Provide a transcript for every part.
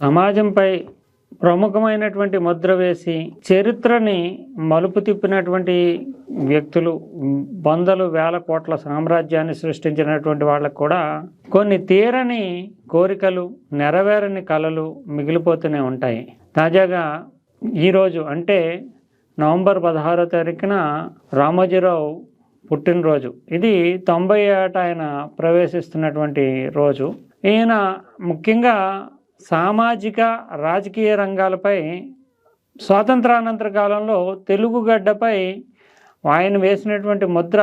సమాజంపై ప్రముఖమైనటువంటి ముద్ర వేసి చరిత్రని మలుపు తిప్పినటువంటి వ్యక్తులు వందలు వేల కోట్ల సామ్రాజ్యాన్ని సృష్టించినటువంటి వాళ్ళకు కూడా కొన్ని తీరని కోరికలు నెరవేరని కళలు మిగిలిపోతూనే ఉంటాయి. తాజాగా ఈరోజు అంటే నవంబర్ పదహారో తారీఖున రామోజీరావు పుట్టినరోజు. ఇది తొంభై ఏట ఆయన ప్రవేశిస్తున్నటువంటి రోజు. ఈయన ముఖ్యంగా సామాజిక రాజకీయ రంగాలపై స్వాతంత్రానంతర కాలంలో తెలుగు గడ్డపై ఆయన వేసినటువంటి ముద్ర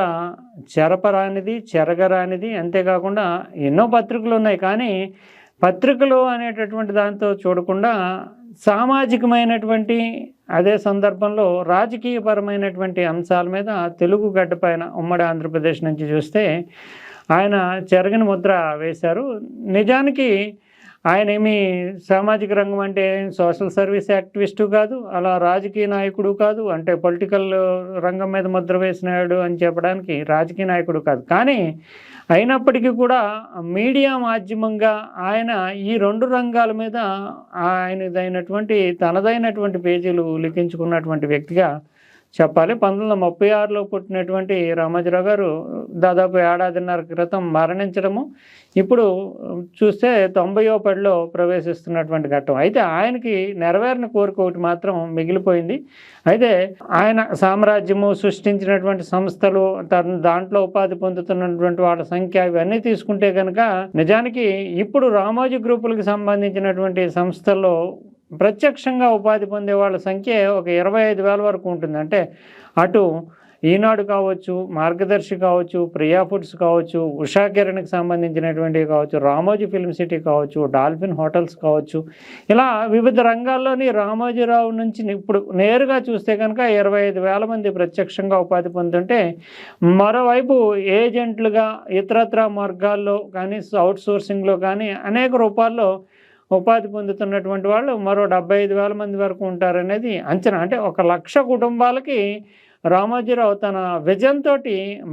చెరపరానిది చెరగరానిది అంతేకాకుండా ఎన్నో పత్రికలు ఉన్నాయి. కానీ పత్రికలు అనేటటువంటి దాంతో చూడకుండా సామాజికమైనటువంటి అదే సందర్భంలో రాజకీయపరమైనటువంటి అంశాల మీద తెలుగు గడ్డ పైన ఉమ్మడి ఆంధ్రప్రదేశ్ నుంచి చూస్తే ఆయన చెరగని ముద్ర వేశారు. నిజానికి ఆయన ఏమి సామాజిక రంగం అంటే సోషల్ సర్వీస్ యాక్టివిస్టు కాదు అలా రాజకీయ నాయకుడు కాదు అంటే పొలిటికల్ రంగం మీద ముద్ర వేసినాడు అని చెప్పడానికి రాజకీయ నాయకుడు కాదు. కానీ అయినప్పటికీ కూడా మీడియా మాధ్యమంగా ఆయన ఈ రెండు రంగాల మీద ఆయనదైనటువంటి తనదైనటువంటి పేజీలు లిఖించుకున్నటువంటి వ్యక్తిగా చెప్పాలి. పంతొమ్మిది వందల ముప్పై ఆరులో పుట్టినటువంటి రామోజీరావు గారు దాదాపు ఏడాదిన్నర క్రితం మరణించడము. ఇప్పుడు చూస్తే తొంభయో పడిలో ప్రవేశిస్తున్నటువంటి ఘట్టం. అయితే ఆయనకి నెరవేరిన కోరిక ఒకటి మాత్రం మిగిలిపోయింది. అయితే ఆయన సామ్రాజ్యము సృష్టించినటువంటి సంస్థలు తన దాంట్లో ఉపాధి పొందుతున్నటువంటి వాళ్ళ సంఖ్య ఇవన్నీ తీసుకుంటే కనుక నిజానికి ఇప్పుడు రామోజీ గ్రూపులకు సంబంధించినటువంటి సంస్థల్లో ప్రత్యక్షంగా ఉపాధి పొందే వాళ్ళ సంఖ్య ఒక ఇరవై ఐదు వేల వరకు ఉంటుంది. అంటే అటు ఈనాడు కావచ్చు మార్గదర్శి కావచ్చు ప్రియా ఫుడ్స్ కావచ్చు ఉషా కిరణ్కి సంబంధించినటువంటివి కావచ్చు రామోజీ ఫిల్మ్ సిటీ కావచ్చు డాల్ఫిన్ హోటల్స్ కావచ్చు. ఇలా వివిధ రంగాల్లోని రామోజీరావు నుంచి ఇప్పుడు నేరుగా చూస్తే కనుక ఇరవై ఐదు వేల మంది ప్రత్యక్షంగా ఉపాధి పొందుతుంటే మరోవైపు ఏజెంట్లుగా ఇతరత్ర మార్గాల్లో కానీ అవుట్సోర్సింగ్లో కానీ అనేక రూపాల్లో ఉపాధి పొందుతున్నటువంటి వాళ్ళు మరో డెబ్బై ఐదు వేల మంది వరకు ఉంటారనేది అంచనా. అంటే ఒక లక్ష కుటుంబాలకి రామోజీరావు తన విజన్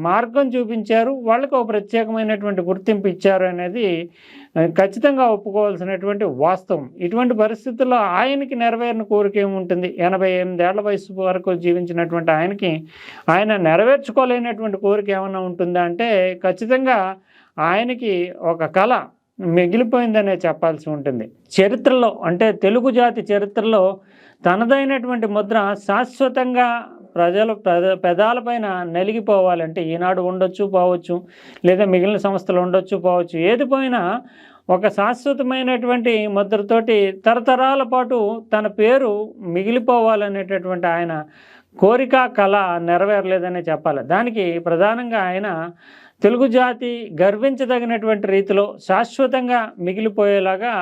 మార్గం చూపించారు వాళ్ళకి ఒక ప్రత్యేకమైనటువంటి గుర్తింపు ఇచ్చారు అనేది ఖచ్చితంగా ఒప్పుకోవాల్సినటువంటి వాస్తవం. ఇటువంటి పరిస్థితుల్లో ఆయనకి నెరవేరిన కోరిక ఏముంటుంది? ఎనభై ఎనిమిదేళ్ళ వయసు వరకు జీవించినటువంటి ఆయనకి ఆయన నెరవేర్చుకోలేనటువంటి కోరిక ఏమైనా ఉంటుందా? అంటే ఖచ్చితంగా ఆయనకి ఒక కళ మిగిలిపోయిందనే చెప్పాల్సి ఉంటుంది. చరిత్రలో అంటే తెలుగు జాతి చరిత్రలో తనదైనటువంటి ముద్ర శాశ్వతంగా ప్రజల పెదాల పెదాలపైన నలిగిపోవాలంటే ఈనాడు ఉండొచ్చు పోవచ్చు లేదా మిగిలిన సంస్థలు ఉండొచ్చు పోవచ్చు. ఏది పోయినా ఒక శాశ్వతమైనటువంటి ముద్రతోటి తరతరాల పాటు తన పేరు మిగిలిపోవాలనేటటువంటి ఆయన కోరిక కళ నెరవేరలేదనే చెప్పాలి. దానికి ప్రధానంగా ఆయన తెలుగు జాతి గర్వించదగినటువంటి రీతిలో శాశ్వతంగా మిగిలిపోయేలాగా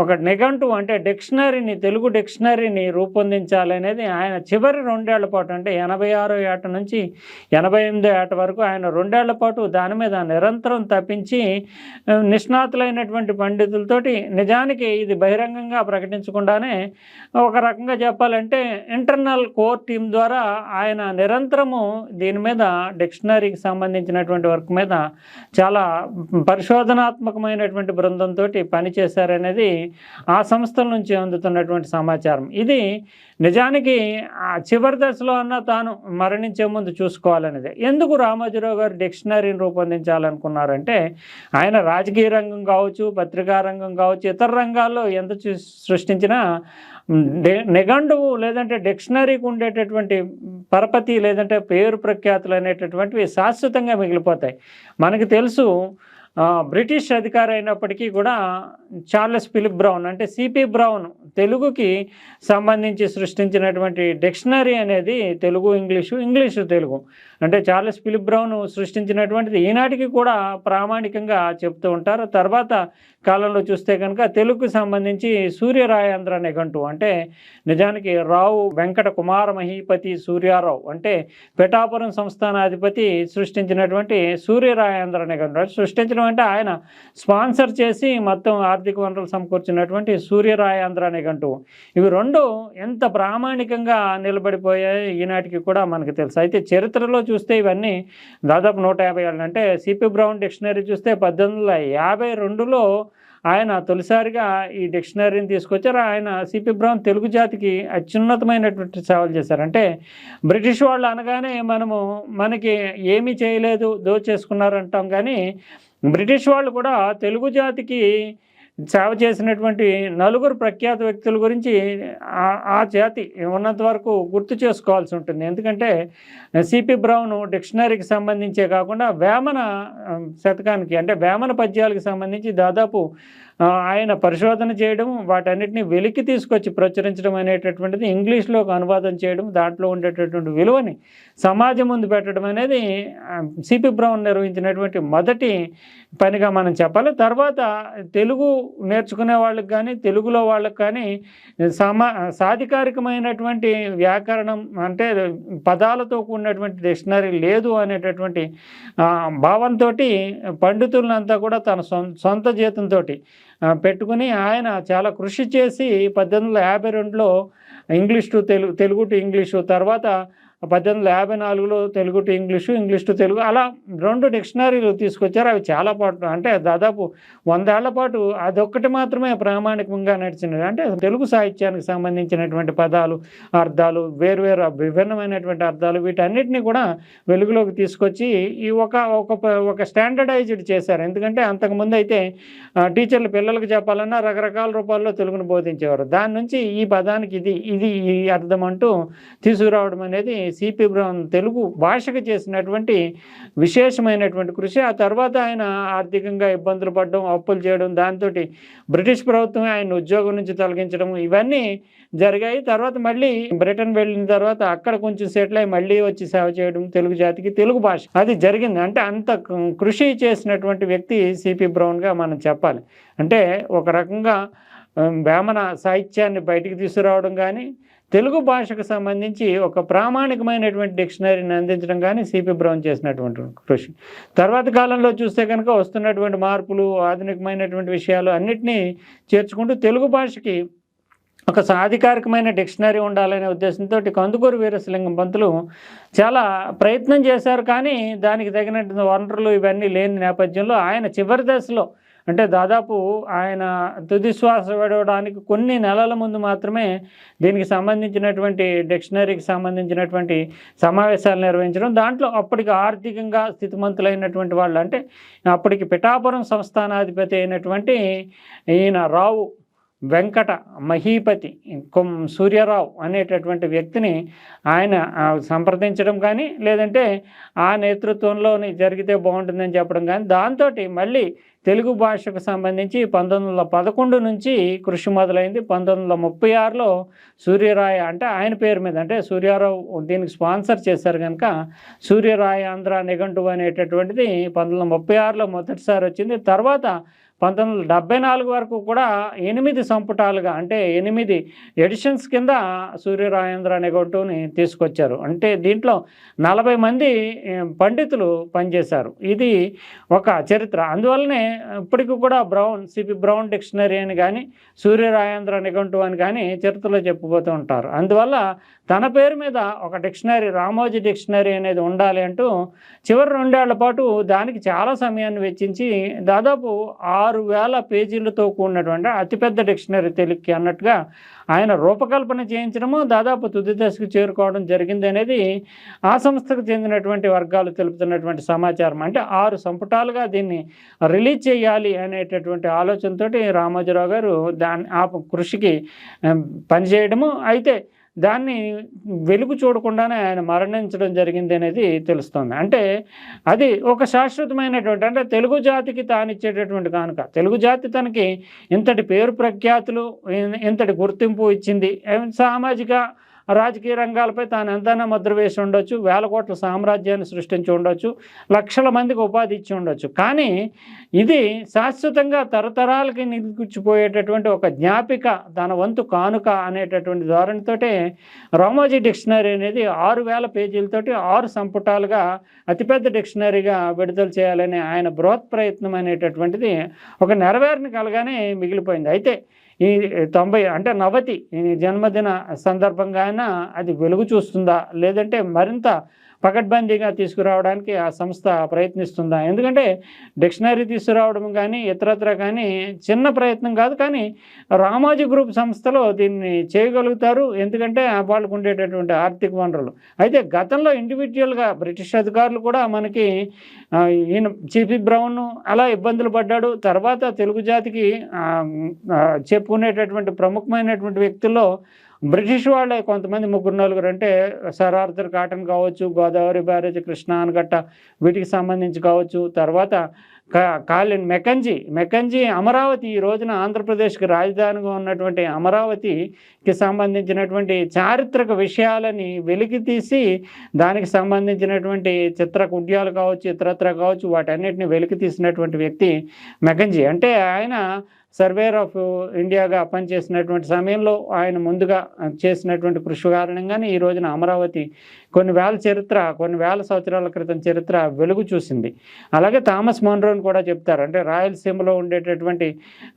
ఒక నిఘంటు అంటే డిక్షనరీని తెలుగు డిక్షనరీని రూపొందించాలనేది ఆయన చివరి రెండేళ్ళ పాటు అంటే ఎనభై ఆరో ఏట నుంచి ఎనభై ఎనిమిదో ఏట వరకు ఆయన రెండేళ్ళ పాటు దాని మీద నిరంతరం తప్పించి నిష్ణాతులైనటువంటి పండితులతోటి నిజానికి ఇది బహిరంగంగా ప్రకటించకుండానే ఒక రకంగా చెప్పాలంటే ఇంటర్నల్ కోర్ టీం ద్వారా ఆయన నిరంతరము దీని మీద డిక్షనరీకి సంబంధించినటువంటి వర్క్ మీద చాలా పరిశోధనాత్మకమైనటువంటి బృందంతో పనిచేశారనేది ఆ సంస్థల నుంచి అందుతున్నటువంటి సమాచారం. ఇది నిజానికి ఆ చివరి దశలో అన్న తాను మరణించే ముందు చూసుకోవాలనేది. ఎందుకు రామోజీరావు గారు డిక్షనరీని రూపొందించాలనుకున్నారంటే ఆయన రాజకీయ రంగం కావచ్చు పత్రికా రంగం కావచ్చు ఇతర రంగాల్లో ఎంత సృష్టించినా నిఘండువు లేదంటే డిక్షనరీకి ఉండేటటువంటి పరపతి లేదంటే పేరు ప్రఖ్యాతులు అనేటటువంటివి శాశ్వతంగా మిగిలిపోతాయి. మనకు తెలుసు బ్రిటిష్ అధికారి అయినప్పటికీ కూడా చార్లెస్ ఫిలిప్ బ్రౌన్ అంటే సిపి బ్రౌన్ తెలుగుకి సంబంధించి సృష్టించినటువంటి డిక్షనరీ అనేది తెలుగు ఇంగ్లీషు ఇంగ్లీషు తెలుగు. అంటే చార్లెస్ ఫిలిప్ బ్రౌన్ సృష్టించినటువంటిది ఈనాటికి కూడా ప్రామాణికంగా చెప్తూ ఉంటారు. తర్వాత కాలంలో చూస్తే కనుక తెలుగుకు సంబంధించి సూర్యరాయాంధ్ర నిఘంటు అంటే నిజానికి రావు వెంకట కుమార మహీపతి సూర్యారావు అంటే పిఠాపురం సంస్థానాధిపతి సృష్టించినటువంటి సూర్యరాయాంధ్ర నిఘంటు అంటే సృష్టించడం అంటే ఆయన స్పాన్సర్ చేసి మొత్తం ఆర్థిక వనరులు సమకూర్చినటువంటి సూర్యరాయాంధ్ర నిఘంటు ఇవి రెండు ఎంత ప్రామాణికంగా నిలబడిపోయాయి ఈనాటికి కూడా మనకు తెలుసు. అయితే చరిత్రలో చూస్తే ఇవన్నీ దాదాపు నూట యాభై ఏళ్ళు అంటే సిపి బ్రౌన్ డిక్షనరీ చూస్తే పద్దెనిమిది వందల యాభై రెండులో ఆయన తొలిసారిగా ఈ డిక్షనరీని తీసుకొచ్చారు. ఆయన సిపి బ్రౌన్ తెలుగు జాతికి అత్యున్నతమైనటువంటి సేవలు చేశారు. అంటే బ్రిటిష్ వాళ్ళు అనగానే మనము మనకి ఏమీ చేయలేదు దోచేసుకున్నారు అంటాం. కానీ బ్రిటిష్ వాళ్ళు కూడా తెలుగు జాతికి సేవ చేసినటువంటి నలుగురు ప్రఖ్యాత వ్యక్తుల గురించి ఆ- జాతి ఉన్నంత వరకు గుర్తు చేసుకోవాల్సి ఉంటుంది. ఎందుకంటే సిపి బ్రౌన్ డిక్షనరీకి సంబంధించే కాకుండా వేమన శతకానికి అంటే వేమన పద్యాలకు సంబంధించి దాదాపు ఆయన పరిశోధన చేయడం వాటన్నిటిని వెలికి తీసుకొచ్చి ప్రచురించడం అనేటటువంటిది ఇంగ్లీష్లోకి అనువాదం చేయడం దాంట్లో ఉండేటటువంటి విలువని సమాజం ముందు పెట్టడం అనేది సిపి బ్రౌన్ నిర్వహించినటువంటి మొదటి పనిగా మనం చెప్పాలి. తర్వాత తెలుగు నేర్చుకునే వాళ్ళకి కానీ తెలుగులో వాళ్ళకి కానీ సమా సాధికారికమైనటువంటి వ్యాకరణం అంటే పదాలతో కూడినటువంటి డిక్షనరీ లేదు అనేటటువంటి భావంతో పండితులంతా కూడా తన సొం- సొంత జీతంతో పెట్టుకుని ఆయన చాలా కృషి చేసి పద్దెనిమిది వందల యాభై రెండులో English to Telugu Telugu to English తర్వాత పద్దెనిమిది వందల యాభై నాలుగులో Telugu to English English to Telugu అలా రెండు డిక్షనరీలు తీసుకొచ్చారు. అవి చాలా పాటు అంటే దాదాపు వందేళ్ళ పాటు అదొక్కటి మాత్రమే ప్రామాణికంగా నడిచినది అంటే తెలుగు సాహిత్యానికి సంబంధించినటువంటి పదాలు అర్థాలు వేరువేరు విభిన్నమైనటువంటి అర్థాలు వీటన్నిటిని కూడా వెలుగులోకి తీసుకొచ్చి ఈ ఒక ఒక ఒక స్టాండర్డైజ్డ్ చేశారు. ఎందుకంటే అంతకుముందు అయితే టీచర్లు పిల్లలకు చెప్పాలన్నా రకరకాల రూపాల్లో తెలుగును బోధించేవారు. దాని నుంచి ఈ పదానికి ఇది ఇది ఈ అర్థం అంటూ తీసుకురావడం అనేది సిపి బ్రౌన్ తెలుగు భాషకు చేసినటువంటి విశేషమైనటువంటి కృషి ఆ తర్వాత ఆయన ఆర్థికంగా ఇబ్బందులు పడడం అప్పులు చేయడం దాంతో బ్రిటిష్ ప్రభుత్వం ఆయన ఉద్యోగం నుంచి తొలగించడం ఇవన్నీ జరిగాయి. తర్వాత మళ్ళీ బ్రిటన్ వెళ్ళిన తర్వాత అక్కడ కొంచెం సెటిల్ అయ్యి మళ్ళీ వచ్చి సేవ చేయడం తెలుగు జాతికి తెలుగు భాష. అది జరిగింది. అంటే అంత కృషి చేసినటువంటి వ్యక్తి సిపి బ్రౌన్గా మనం చెప్పాలి. అంటే ఒక రకంగా వేమన సాహిత్యాన్ని బయటికి తీసుకురావడం కానీ తెలుగు భాషకు సంబంధించి ఒక ప్రామాణికమైనటువంటి డిక్షనరీని అందించడం కానీ సిపి బ్రౌన్ చేసినటువంటి కృషి. తర్వాత కాలంలో చూస్తే కనుక వస్తున్నటువంటి మార్పులు ఆధునికమైనటువంటి విషయాలు అన్నిటినీ చేర్చుకుంటూ తెలుగు భాషకి ఒక సాధికారికమైన డిక్షనరీ ఉండాలనే ఉద్దేశంతో కందుకూరు వీరశలింగం పంతులు చాలా ప్రయత్నం చేశారు కానీ దానికి తగినట్టు వనరులు ఇవన్నీ లేని నేపథ్యంలో ఆయన చివరి దశలో అంటే దాదాపు ఆయన తుది శ్వాస విడవడానికి కొన్ని నెలల ముందు మాత్రమే దీనికి సంబంధించినటువంటి డిక్షనరీకి సంబంధించినటువంటి సమావేశాలు నిర్వహించడం. దాంట్లో అప్పటికి ఆర్థికంగా స్థితిమంతులైనటువంటి వాళ్ళు అంటే అప్పటికి పిఠాపురం సంస్థానాధిపతి అయినటువంటి ఈయన రావు వెంకట మహీపతి కొం సూర్యరావు అనేటటువంటి వ్యక్తిని ఆయన సంప్రదించడం కానీ లేదంటే ఆ నేతృత్వంలోని జరిగితే బాగుంటుందని చెప్పడం కానీ దాంతో మళ్ళీ తెలుగు భాషకు సంబంధించి పంతొమ్మిది వందల పదకొండు నుంచి కృషి మొదలైంది. పంతొమ్మిది వందల ముప్పై ఆరులో సూర్యరాయ అంటే ఆయన పేరు మీద అంటే సూర్యారావు దీనికి స్పాన్సర్ చేశారు కనుక సూర్యరాయ ఆంధ్ర నిఘంటువు అనేటటువంటిది పంతొమ్మిది వందల ముప్పై ఆరులో మొదటిసారి వచ్చింది. తర్వాత పంతొమ్మిది వందల డెబ్బై నాలుగు వరకు కూడా ఎనిమిది సంపుటాలుగా అంటే ఎనిమిది ఎడిషన్స్ కింద సూర్యరాయేంద్ర నిఘంటువుని తీసుకొచ్చారు. అంటే దీంట్లో నలభై మంది పండితులు పనిచేశారు. ఇది ఒక చరిత్ర. అందువల్లనే ఇప్పటికి కూడా బ్రౌన్ సిపి బ్రౌన్ డిక్షనరీ అని కానీ సూర్యరాజేంద్ర నిఘంటువు అని కానీ చరిత్రలో చెప్పుపోతూ ఉంటారు. అందువల్ల తన పేరు మీద ఒక డిక్షనరీ రామోజీ డిక్షనరీ అనేది ఉండాలి అంటూ చివరి రెండేళ్ళ పాటు దానికి చాలా సమయాన్ని వెచ్చించి దాదాపు ఆరు ఆరు వేల పేజీలతో కూడినటువంటి అతిపెద్ద డిక్షనరీ తెలుగుకి అన్నట్టుగా ఆయన రూపకల్పన చేయించడము దాదాపు తుది దశకు చేరుకోవడం జరిగింది అనేది ఆ సంస్థకు చెందినటువంటి వర్గాలు తెలుపుతున్నటువంటి సమాచారం. అంటే ఆరు సంపుటాలుగా దీన్ని రిలీజ్ చేయాలి అనేటటువంటి ఆలోచనతోటి రామోజీరావు గారు దాన్ని ఆ కృషికి పనిచేయడము. అయితే దాన్ని వెలుగు చూడకుండానే ఆయన మరణించడం జరిగింది అనేది తెలుస్తుంది. అంటే అది ఒక శాశ్వతమైనటువంటి అంటే తెలుగు జాతికి తానిచ్చేటటువంటి కానుక. తెలుగు జాతి తనకి ఇంతటి పేరు ప్రఖ్యాతులు ఇంతటి గుర్తింపు ఇచ్చింది. సామాజిక రాజకీయ రంగాలపై తాను ఎంతైనా ముద్ర వేసి ఉండొచ్చు వేల కోట్ల సామ్రాజ్యాన్ని సృష్టించి ఉండొచ్చు లక్షల మందికి ఉపాధి ఇచ్చి ఉండొచ్చు. కానీ ఇది శాశ్వతంగా తరతరాలకి నిలిచిపోయేటటువంటి ఒక జ్ఞాపిక తన వంతు కానుక అనేటటువంటి ధోరణితోటే రామోజీ డిక్షనరీ అనేది ఆరు వేల పేజీలతోటి ఆరు సంపుటాలుగా అతిపెద్ద డిక్షనరీగా విడుదల చేయాలనే ఆయన బృహత్ ప్రయత్నం అనేటటువంటిది ఒక నెరవేరని కలగానే మిగిలిపోయింది. అయితే ఈ తొంభై అంటే నవతి జన్మదిన సందర్భంగా అయినా అది వెలుగు చూస్తుందా? లేదంటే మరింత పకడ్బందీగా తీసుకురావడానికి ఆ సంస్థ ప్రయత్నిస్తుందా? ఎందుకంటే డిక్షనరీ తీసుకురావడం కానీ ఇతరత్ర కానీ చిన్న ప్రయత్నం కాదు కానీ రామోజీ గ్రూప్ సంస్థలో దీన్ని చేయగలుగుతారు. ఎందుకంటే వాళ్ళకు ఉండేటటువంటి ఆర్థిక వనరులు. అయితే గతంలో ఇండివిజువల్గా బ్రిటిష్ అధికారులు కూడా మనకి ఈయన చిపి బ్రౌన్ అలా ఇబ్బందులు పడ్డాడు. తర్వాత తెలుగు జాతికి చెప్పుకునేటటువంటి ప్రముఖమైనటువంటి వ్యక్తుల్లో బ్రిటిష్ వాళ్ళే కొంతమంది ముగ్గురు నలుగురు అంటే సర్ ఆర్థర్ కాటన్ కావచ్చు గోదావరి బ్యారేజ్ కృష్ణా ఆనకట్ట వీటికి సంబంధించి కావచ్చు. తర్వాత కా- కాలిన్ మెకంజీ మెకంజీ అమరావతి ఈ రోజున ఆంధ్రప్రదేశ్కి రాజధానిగా ఉన్నటువంటి అమరావతికి సంబంధించినటువంటి చారిత్రక విషయాలని వెలికి తీసి దానికి సంబంధించినటువంటి చిత్ర కుడ్యాలు కావచ్చు ఇతరత్ర కావచ్చు వాటన్నిటిని వెలికి తీసినటువంటి వ్యక్తి మెకంజీ. అంటే ఆయన సర్వేర్ ఆఫ్ ఇండియాగా పనిచేసినటువంటి సమయంలో ఆయన ముందుగా చేసినటువంటి కృషి కారణంగానే ఈ రోజున అమరావతి కొన్ని వేల చరిత్ర కొన్ని వేల సంవత్సరాల క్రితం చరిత్ర వెలుగు చూసింది. అలాగే థామస్ మోన్రోని కూడా చెప్తారు. అంటే రాయలసీమలో ఉండేటటువంటి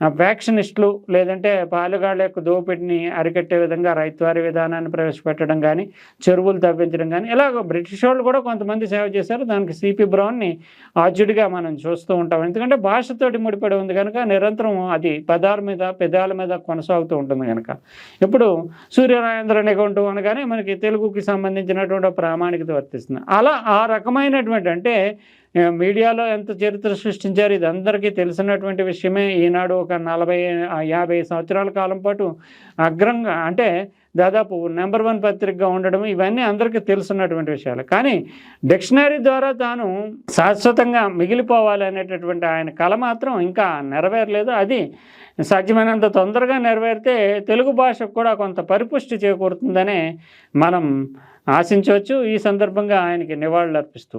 వ్యాక్సినిస్టులు లేదంటే పాలుగాళ్ళ యొక్క దోపిడిని అరికట్టే విధంగా రైతువారి విధానాన్ని ప్రవేశపెట్టడం కానీ చెరువులు తవ్వించడం కానీ ఇలాగ బ్రిటిష్ వాళ్ళు కూడా కొంతమంది సేవ చేశారు. దానికి సిపి బ్రౌన్ని ఆద్యుడిగా మనం చూస్తూ ఉంటాం. ఎందుకంటే భాషతోటి ముడిపడి ఉంది కనుక నిరంతరం అది పదాల మీద పెదాల మీద కొనసాగుతూ ఉంటుంది కనుక ఇప్పుడు సూర్యనారాయణ నిఘంటు అనగానే మనకి తెలుగుకి సంబంధించినటువంటి ప్రామాణికత వర్తిస్తుంది. అలా ఆ రకమైనటువంటి అంటే మీడియాలో ఎంత చరిత్ర సృష్టించారు ఇది అందరికీ తెలిసినటువంటి విషయమే. ఈనాడు ఒక నలభై యాభై సంవత్సరాల కాలం పాటు అగ్రంగా అంటే దాదాపు నెంబర్ వన్ పత్రికగా ఉండడం ఇవన్నీ అందరికీ తెలుసున్నటువంటి విషయాలు. కానీ డిక్షనరీ ద్వారా తాను శాశ్వతంగా మిగిలిపోవాలి అనేటటువంటి ఆయన కళ మాత్రం ఇంకా నెరవేరలేదు. అది సాధ్యమైనంత తొందరగా నెరవేరితే తెలుగు భాషకు కూడా కొంత పరిపుష్టి చేకూరుతుందనే మనం ఆశించవచ్చు. ఈ సందర్భంగా ఆయనకి నివాళులు అర్పిస్తూ